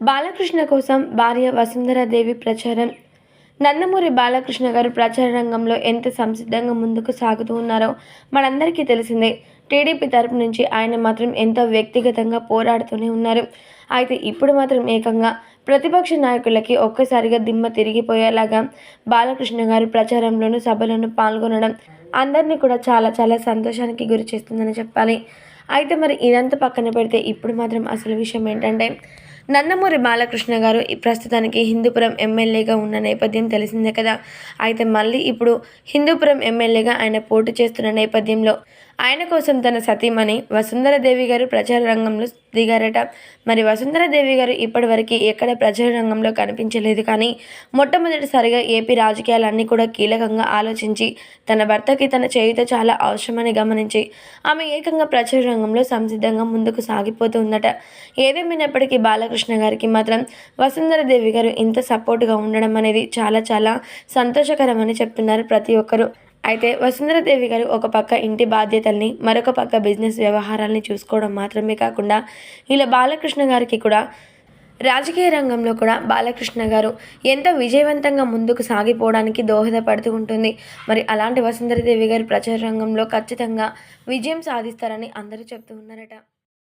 బాలకృష్ణ కోసం భార్య వసుంధరాదేవి ప్రచారం. నందమూరి బాలకృష్ణ గారు ప్రచార రంగంలో ఎంత సంసిద్ధంగా ముందుకు సాగుతూ ఉన్నారో మనందరికీ తెలిసిందే. టీడీపీ తరపు నుంచి ఆయన మాత్రం ఎంతో వ్యక్తిగతంగా పోరాడుతూనే ఉన్నారు. అయితే ఇప్పుడు మాత్రం ఏకంగా ప్రతిపక్ష నాయకులకి ఒక్కసారిగా దిమ్మ తిరిగిపోయేలాగా బాలకృష్ణ గారు ప్రచారంలోనూ సభలను పాల్గొనడం అందరినీ కూడా చాలా చాలా సంతోషానికి గురి చేస్తుందని చెప్పాలి. అయితే మరి ఇదంతా పక్కన పెడితే ఇప్పుడు మాత్రం అసలు విషయం ఏంటంటే నందమూరి బాలకృష్ణ గారు ఈ ప్రస్తుతానికి హిందూపురం ఎమ్మెల్యేగా ఉన్న నేపథ్యం తెలిసిందే కదా. అయితే మళ్ళీ ఇప్పుడు హిందూపురం ఎమ్మెల్యేగా ఆయన పోటీ చేస్తున్న నేపథ్యంలో ఆయన కోసం తన సతీమణి వసుంధరదేవి గారు ప్రచార రంగంలో దిగారట. మరి వసుంధరదేవి గారు ఇప్పటివరకు ఎక్కడ ప్రచార రంగంలో కనిపించలేదు కానీ మొట్టమొదటిసారిగా ఏపీ రాజకీయాలన్నీ కూడా కీలకంగా ఆలోచించి తన భర్తకి తన చేయుత చాలా అవసరమని గమనించి ఆమె ఏకంగా ప్రచార రంగంలో సంసిద్ధంగా ముందుకు సాగిపోతూ ఉందట ఏదేమైనప్పటికీ బాలకృష్ణ గారికి మాత్రం వసుంధరదేవి గారు ఇంత సపోర్ట్గా ఉండడం అనేది చాలా చాలా సంతోషకరమని చెప్తున్నారు ప్రతి ఒక్కరూ. అయితే వసుంధరదేవి గారు ఒక పక్క ఇంటి బాధ్యతల్ని మరొక పక్క బిజినెస్ వ్యవహారాల్ని చూసుకోవడం మాత్రమే కాకుండా ఇలా బాలకృష్ణ గారికి కూడా రాజకీయ రంగంలో కూడా బాలకృష్ణ గారు ఎంతో విజయవంతంగా ముందుకు సాగిపోవడానికి దోహదపడుతూ ఉంటుంది. మరి అలాంటి వసుంధరదేవి గారు ప్రచార రంగంలో ఖచ్చితంగా విజయం సాధిస్తారని అందరూ చెప్తూ ఉన్నారట.